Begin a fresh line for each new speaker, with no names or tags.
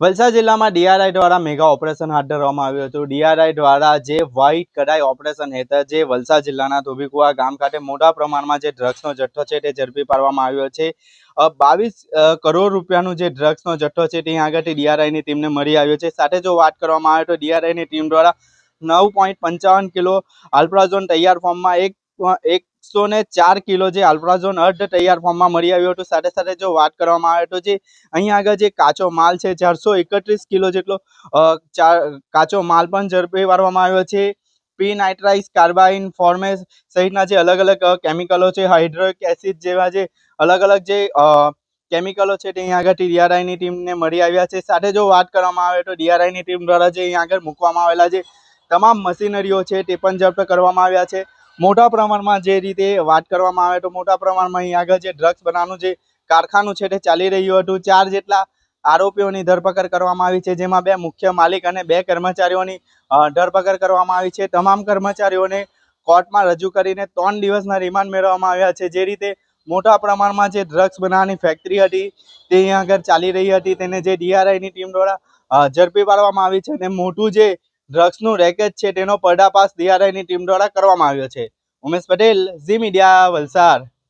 વલસાડ જિલ્લામાં ડીઆરઆઈ દ્વારા mega operation હાથ ધરવામાં આવ્યું હતું. ડીઆરઆઈ દ્વારા જે વ્હાઇટ કડાઈ ઓપરેશન હેઠળ જે વલસાડ જિલ્લાના ધોબીકુવા ગામ ખાતે મોટા પ્રમાણમાં જે ડ્રગ્સનો જથ્થો છે તે ઝડપી પાડવામાં આવ્યો છે. બાવીસ કરોડ રૂપિયાનું જે ડ્રગ્સનો જથ્થો છે તે આગળથી ડીઆરઆઈની ટીમને મળી આવ્યો છે. સાથે જો વાત કરવામાં આવે તો ડીઆરઆઈની ટીમ દ્વારા નવ પોઈન્ટ પંચાવન કિલો આલ્પ્રાઝોન તૈયાર ફોર્મમાં એક એક એકસો ને ચાર કિલો જે આલ્પ્રાઝોન અર્ધ તૈયાર ફોર્મમાં મળી આવ્યો હતો. સાથે સાથે જો વાત કરવામાં આવે તો જે અહીંયા આગળ જે કાચો માલ છે, ચારસો એકત્રીસ કિલો જેટલો કાચો માલ પણ ઝડપી પાડવામાં આવ્યો છે. પી નાઇટ્રાઇસ કાર્બાઇન ફોર્મેસ સહિતના જે અલગ અલગ કેમિકલો છે હાઇડ્રોક એસિડ જેવા જે અલગ અલગ જે કેમિકલો છે તે અહીંયા આગળથી ડીઆરઆઈની ટીમને મળી આવ્યા છે. સાથે જો વાત કરવામાં આવે તો ડીઆરઆઈની ટીમ દ્વારા જે અહીંયા આગળ મૂકવામાં આવેલા જે તમામ મશીનરીઓ છે તે પણ જપ્ત કરવામાં આવ્યા છે. મોટા પ્રમાણમાં જે રીતે વાત કરવામાં આવે તો મોટા પ્રમાણમાં અહીં આગળ જે ડ્રગ્સ બનાવવાનું જે કારખાનું છે તે ચાલી રહ્યું હતું. ચાર જેટલા આરોપીઓની ધરપકડ કરવામાં આવી છે, જેમાં બે મુખ્ય માલિક અને બે કર્મચારીઓની ધરપકડ કરવામાં આવી છે. તમામ કર્મચારીઓને કોર્ટમાં રજૂ કરીને ત્રણ દિવસના રિમાન્ડ મેળવવામાં આવ્યા છે. જે રીતે મોટા પ્રમાણમાં જે ડ્રગ્સ બનાવવાની ફેક્ટરી હતી તે અહીંયા આગળ ચાલી રહી હતી. તેને જે ડીઆરઆઈની ટીમ દ્વારા ઝડપી પાડવામાં આવી છે અને મોટું જે ડ્રગ્સનું રેકેટ છે, તેનો પર્દાફાશ ડીઆરઆઈની ટીમ દ્વારા કરવામાં આવ્યો છે. Umesh Patel, Zee media, Valsad.